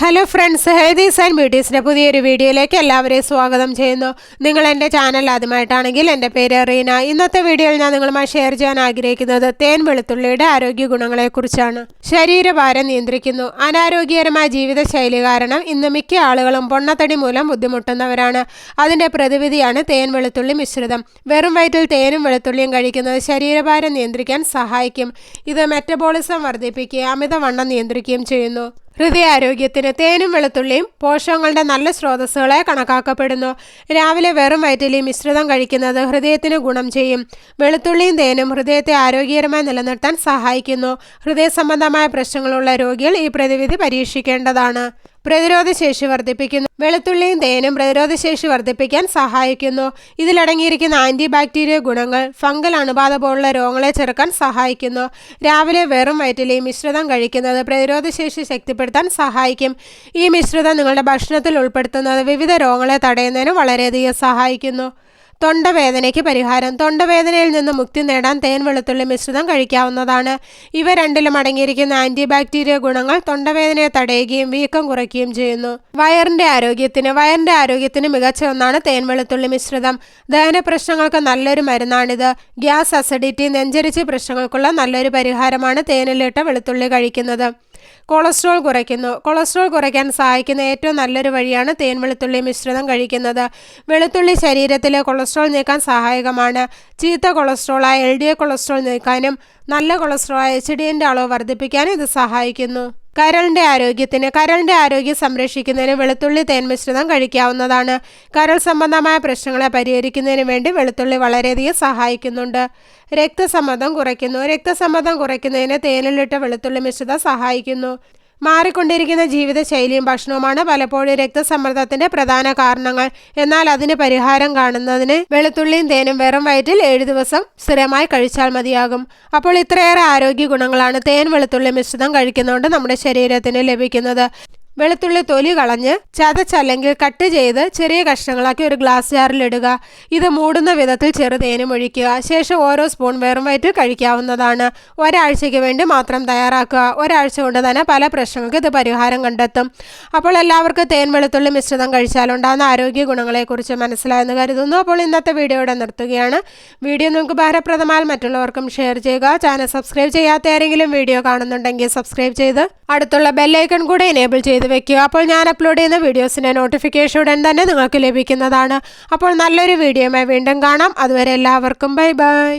Hello friends healthies and ബ്യൂട്ടീസിന്റെ പുതിയൊരു വീഡിയോയിലേക്ക് എല്ലാവരെയും സ്വാഗതം ചെയ്യുന്നു. നിങ്ങൾ എന്റെ ചാനൽ ആദ്യമായിട്ടാണെങ്കിൽ എന്റെ പേര് റീന. ഇന്നത്തെ വീഡിയോയിൽ ഞാൻ നിങ്ങളുമായി ഷെയർ ചെയ്യാൻ ആഗ്രഹിക്കുന്നത് തേൻ വെളുത്തുള്ളിയുടെ ആരോഗ്യ ഗുണങ്ങളെക്കുറിച്ചാണ് ശരീരഭാരം നിയന്ത്രിക്കുന്നു. അനാരോഗ്യകരമായ ജീവിതശൈലി കാരണം ഇന്ന് മിക്ക ആളുകളും പൊണ്ണത്തടി മൂലം ബുദ്ധിമുട്ടുന്നവരാണ്. അതിന്റെ പ്രതിവിധിയാണ് തേൻ വെളുത്തുള്ളി മിശ്രിതം. വെറും വയറ്റിൽ തേനും വെളുത്തുള്ളിയും കഴിക്കുന്നത് ശരീരഭാരം നിയന്ത്രിക്കാൻ സഹായിക്കും. ഇത് മെറ്റബോളിസം വർദ്ധിപ്പിക്കുകയും അമിതവണ്ണം നിയന്ത്രിക്കുകയും ചെയ്യുന്നു. ഹൃദയാരോഗ്യത്തിന് തേനും വെളുത്തുള്ളിയും പോഷകങ്ങളുടെ നല്ല സ്രോതസ്സുകളെ കണക്കാക്കപ്പെടുന്നു. രാവിലെ വെറും വയറ്റിൽ മിശ്രിതം കഴിക്കുന്നത് ഹൃദയത്തിന് ഗുണം ചെയ്യും. വെളുത്തുള്ളിയും തേനും ഹൃദയത്തെ ആരോഗ്യകരമായി നിലനിർത്താൻ സഹായിക്കുന്നു. ഹൃദയ സംബന്ധമായ പ്രശ്നങ്ങളുള്ള രോഗികൾ ഈ പ്രതിവിധി പരീക്ഷിക്കേണ്ടതാണ്. പ്രതിരോധശേഷി വർദ്ധിപ്പിക്കുന്നു. വെളുത്തുള്ളിയും തേനും പ്രതിരോധശേഷി വർദ്ധിപ്പിക്കാൻ സഹായിക്കുന്നു. ഇതിലടങ്ങിയിരിക്കുന്ന ആന്റി ബാക്ടീരിയ ഗുണങ്ങൾ ഫംഗൽ അണുബാധ പോലുള്ള രോഗങ്ങളെ ചെറുക്കാൻ സഹായിക്കുന്നു. രാവിലെ വെറും വയറ്റിൽ മിശ്രിതം കഴിക്കുന്നത് പ്രതിരോധശേഷി ശക്തിപ്പെടുത്താൻ സഹായിക്കും. ഈ മിശ്രിതം നിങ്ങളുടെ ഭക്ഷണത്തിൽ ഉൾപ്പെടുത്തുന്നത് വിവിധ രോഗങ്ങളെ തടയുന്നതിന് വളരെയധികം സഹായിക്കുന്നു. തൊണ്ടവേദനയ്ക്ക് പരിഹാരം. തൊണ്ടവേദനയിൽ നിന്ന് മുക്തി നേടാൻ തേൻ വെളുത്തുള്ളി മിശ്രിതം കഴിക്കാവുന്നതാണ്. ഇവ രണ്ടിലും അടങ്ങിയിരിക്കുന്ന ആന്റി ബാക്ടീരിയ ഗുണങ്ങൾ തൊണ്ടവേദനയെ തടയുകയും വീക്കം കുറയ്ക്കുകയും ചെയ്യുന്നു. വയറിന്റെ ആരോഗ്യത്തിന് വയറിന്റെ ആരോഗ്യത്തിന് മികച്ച ഒന്നാണ് തേൻ വെളുത്തുള്ളി മിശ്രിതം. ദഹന പ്രശ്നങ്ങൾക്ക് നല്ലൊരു മരുന്നാണിത്. ഗ്യാസ് അസിഡിറ്റി നെഞ്ചരിച്ച് പ്രശ്നങ്ങൾക്കുള്ള നല്ലൊരു പരിഹാരമാണ് തേനിലിട്ട വെളുത്തുള്ളി കഴിക്കുന്നത്. കൊളസ്ട്രോൾ കുറയ്ക്കുന്നു. കൊളസ്ട്രോൾ കുറയ്ക്കാൻ സഹായിക്കുന്ന ഏറ്റവും നല്ലൊരു വഴിയാണ് തേൻ വെളുത്തുള്ളി മിശ്രിതം കഴിക്കുന്നത്. വെളുത്തുള്ളി ശരീരത്തിലെ കൊളസ്ട്രോൾ നീക്കാൻ സഹായകമാണ്. ചീത്ത കൊളസ്ട്രോളായ എൽ ഡി എ കൊളസ്ട്രോൾ നീക്കാനും നല്ല കൊളസ്ട്രോളായ എച്ച് ഡി എന്റെ അളവ് വർദ്ധിപ്പിക്കാനും ഇത് സഹായിക്കുന്നു. കരളിന്റെ ആരോഗ്യത്തിന് കരളിന്റെ ആരോഗ്യം സംരക്ഷിക്കുന്നതിന് വെളുത്തുള്ളി തേൻ മിശ്രിതം കഴിക്കാവുന്നതാണ്. കരൾ സംബന്ധമായ പ്രശ്നങ്ങളെ പരിഹരിക്കുന്നതിന് വേണ്ടി വെളുത്തുള്ളി വളരെയധികം സഹായിക്കുന്നുണ്ട്. രക്തസമ്മർദ്ദം കുറയ്ക്കുന്നു. രക്തസമ്മർദ്ദം കുറയ്ക്കുന്നതിന് തേനിലിട്ട വെളുത്തുള്ളി മിശ്രിതം സഹായിക്കുന്നു. മാറിക്കൊണ്ടിരിക്കുന്ന ജീവിതശൈലിയും ഭക്ഷണവുമാണ് പലപ്പോഴും രക്തസമ്മർദ്ദത്തിന്റെ പ്രധാന കാരണങ്ങൾ. എന്നാൽ അതിന് പരിഹാരം കാണുന്നതിന് വെളുത്തുള്ളിയും തേനും വെറും വയറ്റിൽ ഏഴ് ദിവസം സ്ഥിരമായി കഴിച്ചാൽ മതിയാകും. അപ്പോൾ ഇത്രയേറെ ആരോഗ്യ ഗുണങ്ങളാണ് തേൻ വെളുത്തുള്ളി മിശ്രിതം കഴിക്കുന്നതുകൊണ്ട് നമ്മുടെ ശരീരത്തിന് ലഭിക്കുന്നത്. വെളുത്തുള്ളി തൊലി കളഞ്ഞ് ചതച്ചല്ലെങ്കിൽ കട്ട് ചെയ്ത് ചെറിയ കഷ്ണങ്ങളാക്കി ഒരു ഗ്ലാസ് ജാറിൽ ഇടുക. ഇത് മൂടുന്ന വിധത്തിൽ ചെറുതേനും ഒഴിക്കുക. ശേഷം ഓരോ സ്പൂൺ വെറും വയറ്റിൽ കഴിക്കാവുന്നതാണ്. ഒരാഴ്ചയ്ക്ക് വേണ്ടി മാത്രം തയ്യാറാക്കുക. ഒരാഴ്ച കൊണ്ട് തന്നെ പല പ്രശ്നങ്ങൾക്ക് ഇത് പരിഹാരം കണ്ടെത്തും. അപ്പോൾ എല്ലാവർക്കും തേൻ വെളുത്തുള്ളി മിശ്രിതം കഴിച്ചാലുണ്ടാകുന്ന ആരോഗ്യ ഗുണങ്ങളെക്കുറിച്ച് മനസ്സിലായെന്ന് കരുതുന്നു. അപ്പോൾ ഇന്നത്തെ വീഡിയോ വീഡിയോയുടെ നിർത്തുകയാണ്. വീഡിയോ നിങ്ങൾക്ക് ഭാരപ്രദമായാൽ മറ്റുള്ളവർക്കും ഷെയർ ചെയ്യുക. ചാനൽ സബ്സ്ക്രൈബ് ചെയ്യാത്ത ആരെങ്കിലും വീഡിയോ കാണുന്നുണ്ടെങ്കിൽ സബ്സ്ക്രൈബ് ചെയ്ത് അടുത്തുള്ള ബെല്ലൈക്കൺ കൂടെ എനേബിൾ ചെയ്ത് വെക്കുക. അപ്പോൾ ഞാൻ അപ്ലോഡ് ചെയ്യുന്ന വീഡിയോസിന്റെ നോട്ടിഫിക്കേഷൻ ഉടൻ തന്നെ നിങ്ങൾക്ക് ലഭിക്കുന്നതാണ്. അപ്പോൾ നല്ലൊരു വീഡിയോയുമായി വീണ്ടും കാണാം. അതുവരെ എല്ലാവർക്കും ബൈ ബൈ